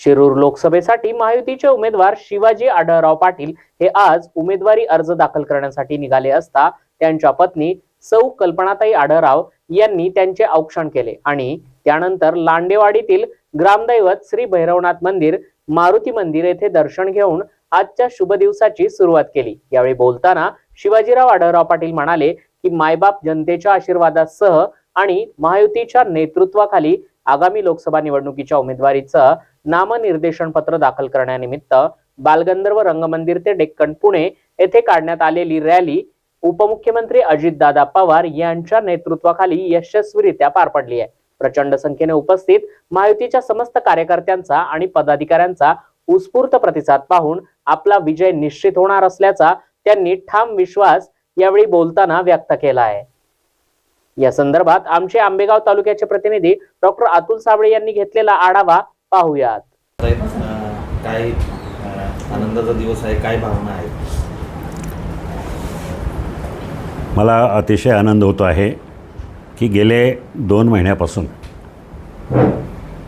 शिरूर लोकसभेसाठी महायुतीचे उमेदवार शिवाजी आढळराव पाटील हे आज उमेदवारी अर्ज दाखल करण्यासाठी निघाले असता त्यांच्या पत्नी सौ कल्पनाताई आढळराव यांनी त्यांचे औक्षण केले आणि त्यानंतर लांडेवाडीतील ग्रामदैवत श्री भैरवनाथ मंदिर मारुती मंदिर येथे दर्शन घेऊन आजच्या शुभ दिवसाची सुरुवात केली. यावेळी बोलताना शिवाजीराव आढळराव पाटील म्हणाले की मायबाप जनतेच्या आशीर्वादासह आणि महायुतीच्या नेतृत्वाखाली आगामी लोकसभा निवडणुकीच्या उमेदवारीचं नामनिर्देशन पत्र दाखल करण्यानिमित्त बालगंधर्व रंगमंदिर ते डेक्कन पुणे येथे काढण्यात आलेली रॅली उपमुख्यमंत्री अजितदादा पवार यांच्या नेतृत्वाखाली यशस्वीरित्या पार पडली आहे. प्रचंड संख्येने उपस्थित महायुतीच्या समस्त कार्यकर्त्यांचा आणि पदाधिकाऱ्यांचा उत्स्फूर्त प्रतिसाद पाहून आपला विजय निश्चित होणार असल्याचा त्यांनी ठाम विश्वास यावेळी बोलताना व्यक्त केला आहे. या संदर्भात आमचे आंबेगाव तालुक्याचे प्रतिनिधी डॉक्टर अतुल साबळे यांनी घेतलेला आढावा पाहूयात. काय आनंदाचा दिवस आहे काय भावना आहे मला अतिशय आनंद होतो आहे की गेले दोन महिन्यापासून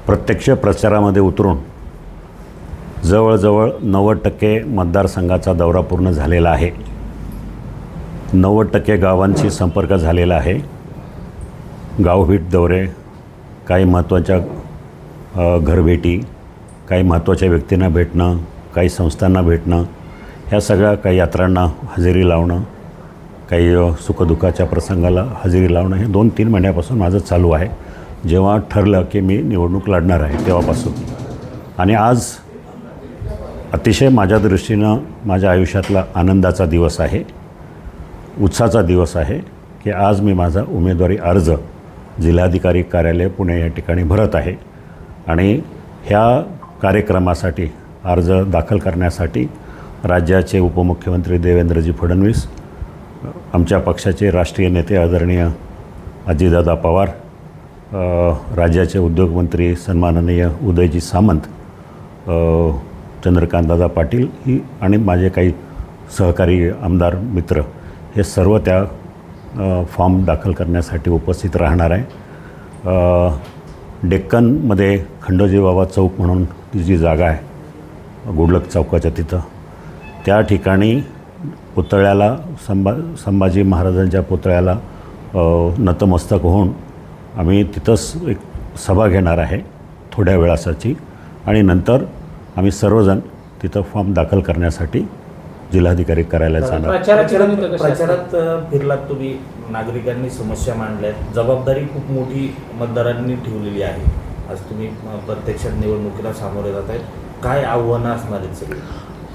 प्रत्यक्ष प्रचारामध्ये उतरून जवळजवळ नव्वद टक्के मतदारसंघाचा दौरा पूर्ण झालेला आहे. नव्वद टक्के गावांशी संपर्क झालेला आहे. गावभेट दौरे काही महत्त्वाच्या घरभेटी काही महत्त्वाच्या व्यक्तींना भेटणं काही संस्थांना भेटणं ह्या सगळ्या काही यात्रांना हजेरी लावणं काही सुखदुःखाच्या प्रसंगाला हजेरी लावणं हे दोन तीन महिन्यापासून माझं चालू आहे. जेव्हा ठरलं की मी निवडणूक लढणार आहे तेव्हापासून. आणि आज अतिशय माझ्या दृष्टीनं माझ्या आयुष्यातला आनंदाचा दिवस आहे उत्साहाचा दिवस आहे की आज मी माझा उमेदवारी अर्ज जिल्हाधिकारी कार्यालय पुणे या ठिकाणी भरत आहे. आणि ह्या कार्यक्रमासाठी अर्ज दाखल करण्यासाठी राज्याचे उपमुख्यमंत्री देवेंद्रजी फडणवीस आमच्या पक्षाचे राष्ट्रीय नेते आदरणीय अजितदादा पवार राज्याचे उद्योगमंत्री सन्माननीय उदयजी सामंत चंद्रकांतदादा पाटील ही आणि माझे काही सहकारी आमदार मित्र हे सर्व त्या फॉर्म दाखल करण्यासाठी उपस्थित राहणार आहे. डेक्कनमध्ये खंडोजी बाबा चौक म्हणून ती जी जागा आहे गुडलक चौकाच्या तिथं त्या ठिकाणी पुतळ्याला संभा संभाजी महाराजांच्या पुतळ्याला नतमस्तक होऊन आम्ही तिथंच एक सभा घेणार आहे थोड्या वेळासाठी. आणि नंतर आम्ही सर्वजण तिथं फॉर्म दाखल करण्यासाठी जिल्हाधिकारी कार्यालयात जाणार? प्रचारात फिरलात तुम्ही? नागरिकांनी समस्या मांडल्यात. जबाबदारी खूप मोठी मतदारांनी ठेवलेली आहे. आज तुम्ही प्रत्यक्षात निवडणुकीला सामोरे जात आहेत. काय आव्हानं असणार आहेत सगळी?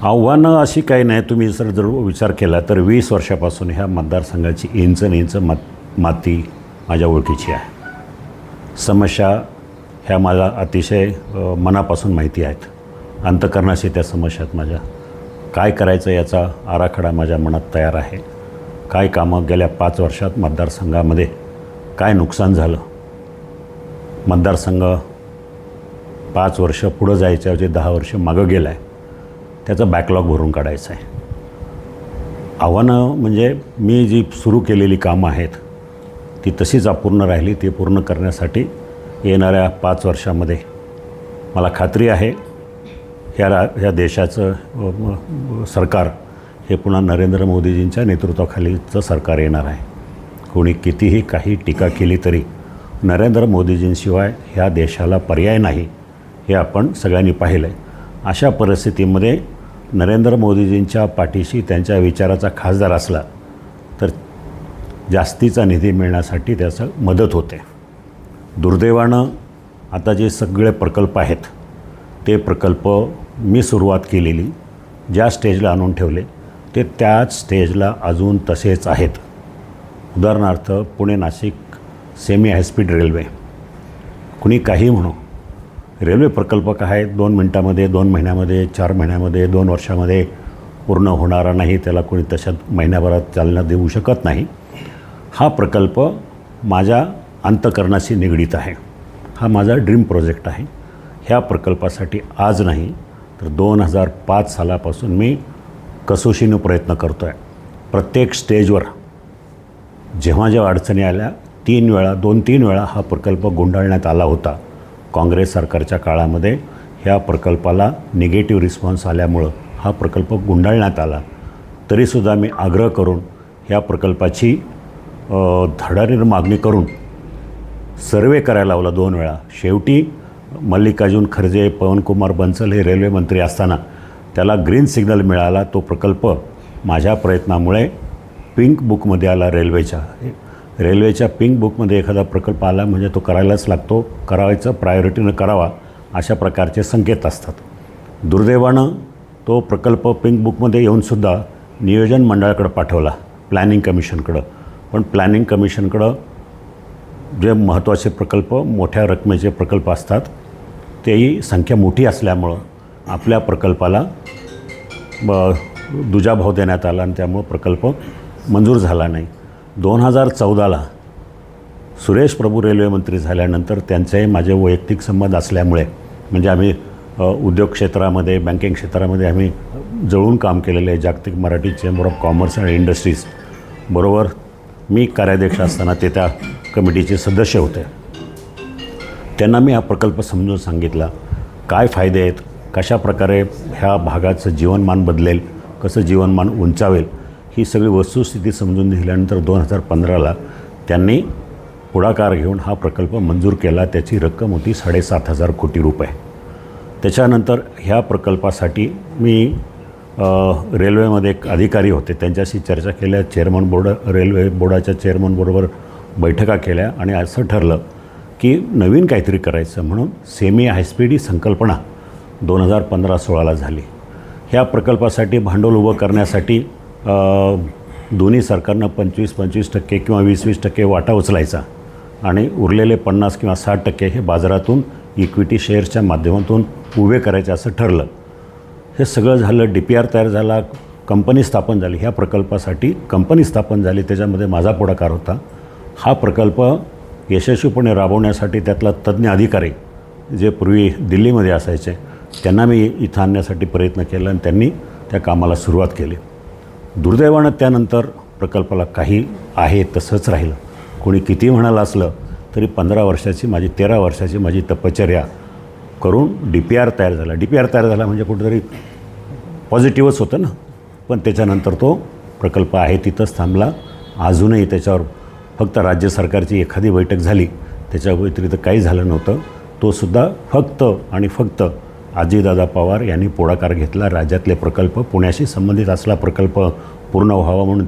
आव्हानं अशी काही नाही. तुम्ही जर जर विचार केला तर वीस वर्षापासून ह्या मतदारसंघाची इंच न इंच मात माती माझ्या ओळखीची आहे. समस्या ह्या मला अतिशय मनापासून माहिती आहेत. अंतकरणाशी त्या समस्या आहेत माझ्या. काय करायचं याचा आराखडा माझ्या मनात तयार आहे. काय कामं गेल्या पाच वर्षात मतदारसंघामध्ये काय नुकसान झालं? मतदारसंघ पाच वर्ष पुढं जायच्या जे दहा वर्ष मागं गेलं आहे त्याचं बॅकलॉग भरून काढायचं आहे. आव्हानं म्हणजे मी जी सुरू केलेली कामं आहेत ती तशीच अपूर्ण राहिली ती पूर्ण करण्यासाठी येणाऱ्या पाच वर्षामध्ये मला खात्री आहे. ह्या रा ह्या देशाचं सरकार हे पुन्हा नरेंद्र मोदीजींच्या नेतृत्वाखालीचं सरकार येणार आहे. कोणी कितीही काही टीका केली तरी नरेंद्र मोदीजींशिवाय ह्या देशाला पर्याय नाही हे आपण सगळ्यांनी पाहिलं आहे अशा परिस्थितीमध्ये नरेंद्र मोदीजींच्या पाठीशी त्यांच्या विचाराचा खासदार असला तर जास्तीचा निधी मिळण्यासाठी त्याचं मदत होते. दुर्दैवानं आता जे सगळे प्रकल्प आहेत ते प्रकल्प मी सुरुवात केलेली ज्या स्टेजला आणून ठेवले ते त्याच स्टेजला अजून तसेच आहेत. उदाहरणार्थ Pune Nashik semi high speed railway कुणी काही म्हणू रेल्वे प्रकल्प काय आहे दोन मिनटामध्ये दोन महिन्यामध्ये चार महिन्यामध्ये दोन वर्षामध्ये पूर्ण होणारा नाही त्याला कोणी तशात महिन्याभरात चालना देऊ शकत नाही. हा प्रकल्प माझ्या अंतकरणाशी निगडीत आहे. हा माझा ड्रीम प्रोजेक्ट आहे. ह्या प्रकल्पासाठी आज नाही तर दोन हजार पाच सालापासून मी कसोशीनं प्रयत्न करतो आहे प्रत्येक स्टेजवर जेव्हा जेव्हा अडचणी आल्या तीन वेळा दोन तीन वेळा हा प्रकल्प गुंडाळण्यात आला होता. काँग्रेस सरकारच्या काळामध्ये ह्या प्रकल्पाला निगेटिव्ह रिस्पॉन्स आल्यामुळं हा प्रकल्प गुंडाळण्यात आला. तरीसुद्धा मी आग्रह करून ह्या प्रकल्पाची अ, मागणी करून सर्वे करायला लावला दोन वेळा. शेवटी मल्लिकार्जुन खरजे पवनकुमार बन्सल हे रेल्वे मंत्री असताना त्याला ग्रीन सिग्नल मिळाला तो प्रकल्प माझ्या प्रयत्नामुळे पिंक बुकमध्ये आला रेल्वेच्या. रेल्वेच्या पिंक बुकमध्ये एखादा प्रकल्प आला म्हणजे तो करायलाच लागतो. करायचं प्रायोरिटीनं करावा अशा प्रकारचे संकेत असतात. दुर्दैवानं तो प्रकल्प पिंक बुकमध्ये येऊनसुद्धा नियोजन मंडळाकडं पाठवला प्लॅनिंग कमिशनकडं. पण प्लॅनिंग कमिशनकडं जे महत्त्वाचे प्रकल्प मोठ्या रकमेचे प्रकल्प असतात तेही संख्या मोठी असल्यामुळं आपल्या प्रकल्पाला ब दुजाभाव देण्यात आला आणि त्यामुळं प्रकल्प मंजूर झाला नाही. दोन हजार चौदाला सुरेश प्रभू रेल्वे मंत्री झाल्यानंतर त्यांचे माझे वैयक्तिक संबंध असल्यामुळे म्हणजे आम्ही उद्योग क्षेत्रामध्ये बँकिंग क्षेत्रामध्ये आम्ही जळून काम केलेलं आहे. जागतिक Marathi chamber of commerce and industries. बरोबर मी कार्याध्यक्ष असताना ते त्या कमिटीचे सदस्य होते. त्यांना मी हा प्रकल्प समजून सांगितला. काय फायदे आहेत? कशा प्रकारे ह्या भागाचं जीवनमान बदलेल? कसं जीवनमान उंचावेल? ही सगळी वस्तुस्थिती समजून दिल्यानंतर दोन हजार पंधराला त्यांनी पुढाकार घेऊन हा प्रकल्प मंजूर केला. त्याची रक्कम होती साडेसात हजार कोटी रुपये. त्याच्यानंतर ह्या प्रकल्पासाठी मी रेल्वेमध्ये एक अधिकारी होते. त्यांच्याशी चर्चा केल्या. चेअरमन बोर्ड रेल्वे बोर्डाच्या चेअरमन बोर्डवर बैठका केल्या आणि असं ठरलं की नवीन काहीतरी करायचं म्हणून सेमी हायस्पीड ही संकल्पना दोन हजार पंधरा सोळाला झाली. ह्या प्रकल्पासाठी भांडवल उभं करण्यासाठी दोन्ही सरकारनं पंचवीस पंचवीस टक्के किंवा वीस वीस टक्के वाटा उचलायचा आणि उरलेले पन्नास किंवा साठ टक्के हे बाजारातून इक्विटी शेअर्सच्या माध्यमातून उभे करायचे असं ठरलं. हे सगळं झालं डी पी आर तयार झाला कंपनी स्थापन झाली. ह्या प्रकल्पासाठी कंपनी स्थापन झाली त्याच्यामध्ये माझा पुढाकार होता. हा प्रकल्प यशस्वीपणे राबवण्यासाठी त्यातला तज्ज्ञ अधिकारी जे पूर्वी दिल्लीमध्ये असायचे त्यांना मी इथं आणण्यासाठी प्रयत्न केला आणि त्यांनी त्या कामाला सुरुवात केली. दुर्दैवानं त्यानंतर प्रकल्पाला काही आहे तसंच राहिलं. कोणी किती म्हणालं असलं तरी पंधरा वर्षाची माझी तेरा वर्षाची माझी तपश्चर्या करून डी पी आर तयार झाला. डी पी आर तयार झाला म्हणजे कुठेतरी पॉझिटिव्हच होतं ना. पण त्याच्यानंतर तो प्रकल्प आहे तिथंच थांबला. अजूनही त्याच्यावर फक्त राज्य सरकारची एखादी बैठक झाली त्याच्या व्यतिरिक्त काही झालं नव्हतं. तोसुद्धा फक्त आणि फक्त आजीदादा पवार यांनी पुढाकार घेतला. राज्यातले प्रकल्प पुण्याशी संबंधित असला प्रकल्प पूर्ण व्हावा म्हणून